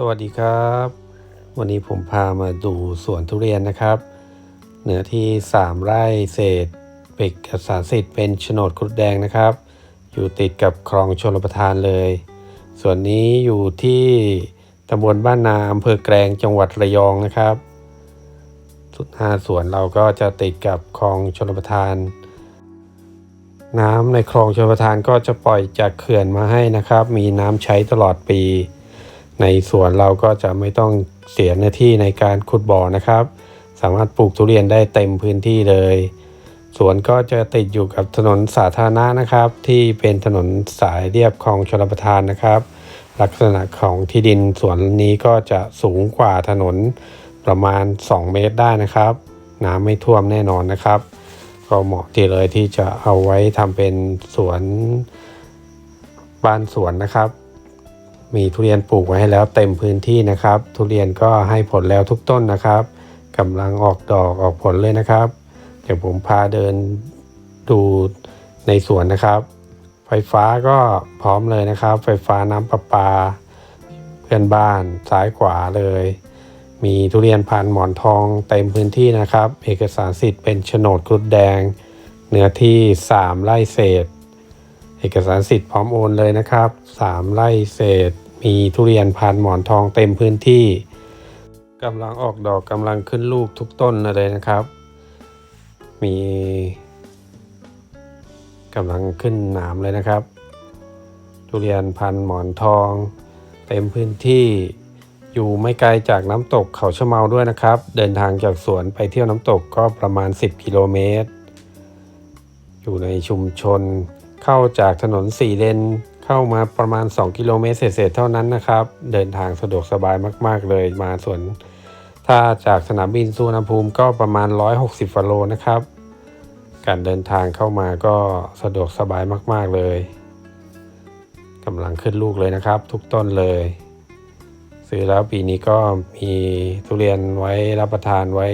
สวัสดีครับ วันนี้ผมพามาดูสวนทุเรียนนะครับ เนื้อที่ 3 ไร่เศษเอกสารสิทธิ์เป็นโฉนดครุฑแดงนะครับ อยู่ติดกับคลองชลประทานเลย ส่วนนี้อยู่ที่ตำบลบ้านนาอำเภอแกลงจังหวัดระยองนะครับสุดหน้าสวนเราก็จะติดกับคลองชลประทาน น้ำในคลองชลประทานก็จะปล่อยจากเขื่อนมาให้นะครับ มีน้ำใช้ตลอดปี ในสวนเราก็จะไม่ต้องเสียเนื้อที่ในการขุดบ่อนะครับ สามารถปลูกทุเรียนได้เต็มพื้นที่เลย สวนก็จะติดอยู่กับถนนสาธารณะนะครับ ที่เป็นถนนสายเรียบคลองชลประทานนะครับ ลักษณะของที่ดินสวนนี้ก็จะสูงกว่าถนนประมาณ 2 เมตรได้นะครับ น้ำไม่ท่วมแน่นอนนะครับ ก็เหมาะที่เลยที่จะเอาไว้ทำเป็นสวนบ้านสวนนะครับ มีทุเรียนปลูกไว้ให้แล้วเต็มพื้นที่นะครับ ทุเรียนก็ให้ผลแล้วทุกต้นนะครับกำลังออกดอกออกผลเลยนะครับ เดี๋ยวผมพาเดินดูในสวนนะครับ ไฟฟ้าก็พร้อมเลยนะครับ ไฟฟ้าน้ำประปา เพื่อนบ้านซ้ายขวาเลย มีทุเรียนพันหมอนทองเต็มพื้นที่นะครับ เอกสารสิทธิ์เป็นโฉนดกรุดแดง เนื้อที่ 3 ไร่เศษ เอกสารสิทธิ์พร้อมโอนเลยนะครับ 3 ไร่เศษ มีทุเรียนพันหมอนทองเต็มพื้นที่กำลังออกดอกกำลังขึ้นลูกทุกต้นเลยนะครับ มีกำลังขึ้นหนามเลยนะครับ ทุเรียนพันหมอนทอง เต็มพื้นที่อยู่ไม่ไกลจากน้ำตกเขาชะเมาด้วยนะครับ เดินทางจากสวนไปเที่ยวน้ำตกก็ประมาณ 10 กิโลเมตร อยู่ในชุมชน เข้าจากถนนสี่เลนเข้ามาประมาณ 2 กิโลเมตรเศษๆเท่านั้นนะครับ เดินทางสะดวกสบายมาก ๆ เลยมาสวน ถ้าจากสนามบินสุวรรณภูมิก็ประมาณ 160กิโลนะครับ การเดินทางเข้ามาก็สะดวกสบายมาก ๆ เลยกำลังขึ้นลูกเลยนะครับ ทุกต้นเลย ซื้อแล้วปีนี้ก็มีทุเรียนไว้รับประทานไว้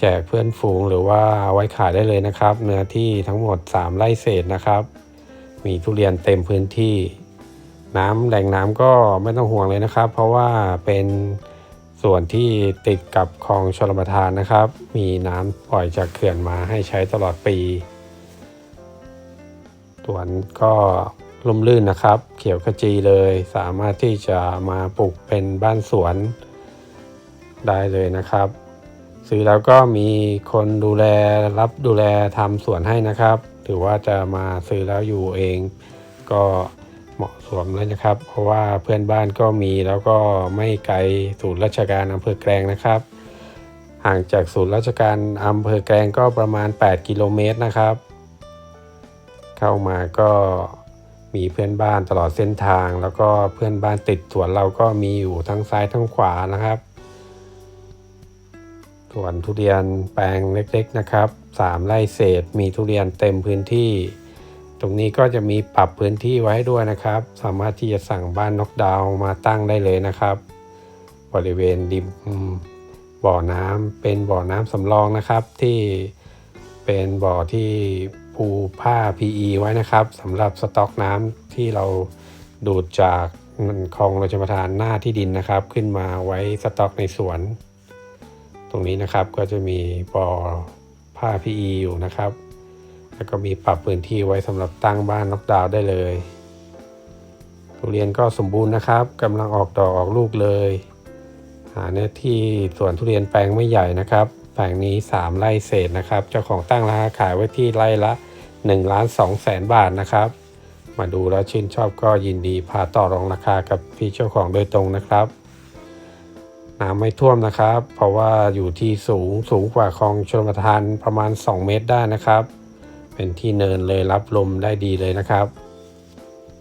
แจกเพื่อนฝูงหรือว่าไว้ขายได้เลยนะครับ เนื้อที่ทั้งหมด 3 ไร่เศษนะครับ มีทุเรียนเต็มพื้นที่ น้ำแหล่งน้ำก็ไม่ต้องห่วงเลยนะครับ เพราะว่าเป็นส่วนที่ติดกับคลองชลประทานนะครับ มีน้ำปล่อยจากเขื่อนมาให้ใช้ตลอดปีสวนก็ร่มรื่นนะครับ เขียวขจีเลยสามารถที่จะมาปลูกเป็นบ้านสวนได้เลยนะครับ ซื้อแล้วก็มีคนดูแลรับดูแลทำสวนให้นะครับ หรือว่าจะมาซื้อแล้วอยู่เอง ก็เหมาะสมเลยนะครับ เพราะว่าเพื่อนบ้านก็มีแล้วก็ไม่ไกลศูนย์ราชการอำเภอแกลงนะครับ ห่างจากศูนย์ราชการอำเภอแกลงก็ประมาณ 8 กิโลเมตรนะครับ เข้ามาก็มีเพื่อนบ้านตลอดเส้นทาง แล้วก็เพื่อนบ้านติดสวนเราก็มีอยู่ทั้งซ้ายทั้งขวานะครับ ส่วนทุเรียนแปลงเล็กๆนะครับ 3ไร่เศษมีทุเรียนเต็มพื้นที่ ตรงนี้ก็จะมีปรับพื้นที่ไว้ด้วยนะครับ สามารถที่จะสั่งบ้านนกดาวมาตั้งได้เลยนะครับ บริเวณริมบ่อน้ำเป็นบ่อน้ำสำรองนะครับที่เป็นบ่อที่ปูผ้า PE ไว้นะครับสำหรับสต็อกน้ำที่เราดูดจากคลองราชประทานหน้าที่ดินนะครับ ขึ้นมาไว้สต็อกในสวน ตรงนี้นะครับก็จะมีบ่อผ้า PE อยู่นะครับ แล้วก็มีปรับพื้นที่ไว้สำหรับตั้งบ้านนกดาวได้เลยทุเรียนก็สมบูรณ์นะครับกำลังออกดอกออกลูกเลย หาเนื้อที่สวนทุเรียนแปลงไม่ใหญ่นะครับ แปลงนี้ 3 ไร่เศษนะครับ เจ้าของตั้งราคาขายไว้ที่ไร่ละ1ล้าน2แสนบาทนะครับ มาดูแล้วชื่นชอบก็ยินดีพาต่อรองราคากับพี่เจ้าของโดยตรงนะครับ น้ำไม่ท่วมนะครับ เพราะว่าอยู่ที่สูงสูงกว่าคลองชลประทานประมาณ 2 เมตรได้นะครับ เป็นที่เนินเลยรับลมได้ดีเลยนะครับ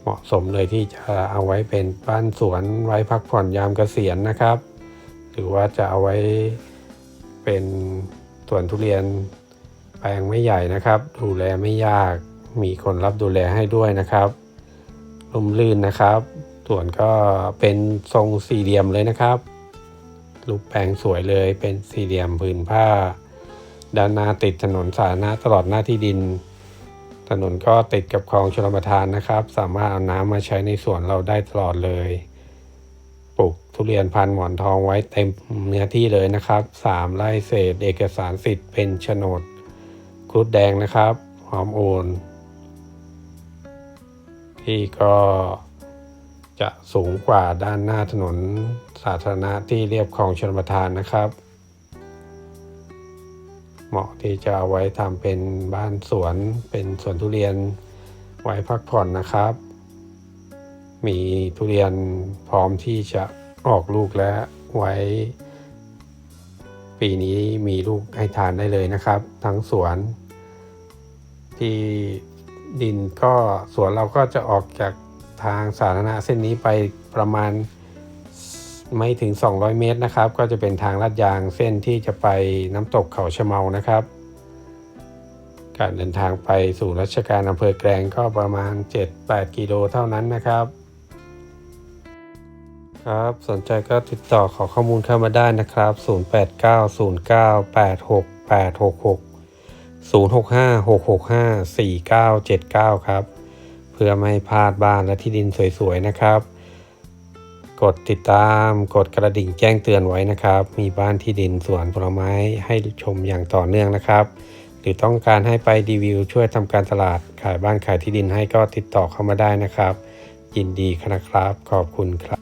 เหมาะสมเลยที่จะเอาไว้เป็นบ้านสวนไว้พักผ่อนยามเกษียณนะครับ หรือว่าจะเอาไว้เป็นสวนทุเรียนแปลงไม่ใหญ่นะครับ ดูแลไม่ยากมีคนรับดูแลให้ด้วยนะครับลมลื่นนะครับ ส่วนก็เป็นทรงสี่เหลี่ยมเลยนะครับ รูปแปลงสวยเลยเป็นสี่เหลี่ยมผืนผ้า ด้านหน้าติดถนนสาธารณะตลอดหน้าที่ดิน ถนนก็ติดกับคลองชลประทานนะครับ สามารถเอาน้ำมาใช้ในสวนเราได้ตลอดเลย ปลูกทุเรียนพันหมอนทองไว้เต็มเนื้อที่เลยนะครับสามไร่เศษเอกสารสิทธิ์เป็นโฉนดครุฑแดงนะครับพร้อมโอนที่ก็ จะสูงกว่าด้านหน้าถนนสาธารณะที่เรียบคลองชลประทานนะครับ เหมาะที่จะเอาไว้ทำเป็นบ้านสวนเป็นสวนทุเรียนไว้พักผ่อนนะครับ มีทุเรียนพร้อมที่จะออกลูกและไว้ ปีนี้มีลูกให้ทานได้เลยนะครับ ทั้งสวน ที่ดินก็สวนเราก็จะออกจาก ทางสาธารณะเส้นนี้ไปประมาณไม่ถึง 200 เมตรนะครับ ก็จะเป็นทางลาดยางเส้นที่จะไปน้ำตกเขาชะเมานะครับ การเดินทางไปสู่ราชการอำเภอแกลงก็ประมาณ 7-8 กิโลเท่านั้นนะครับ ครับสนใจก็ติดต่อขอข้อมูลเข้ามาได้นะครับ 0890986866 0656654979 ครับ พื่อไม่ให้พลาดบ้านและที่ดินสวยๆนะครับ กดติดตามกดกระดิ่งแจ้งเตือนไว้นะครับ มีบ้านที่ดินสวนผลไม้ให้ชมอย่างต่อเนื่องนะครับ หรือต้องการให้ไปรีวิวช่วยทำการตลาดขายบ้านขายที่ดินให้ก็ติดต่อเข้ามาได้นะครับ ยินดีครับขอบคุณครับ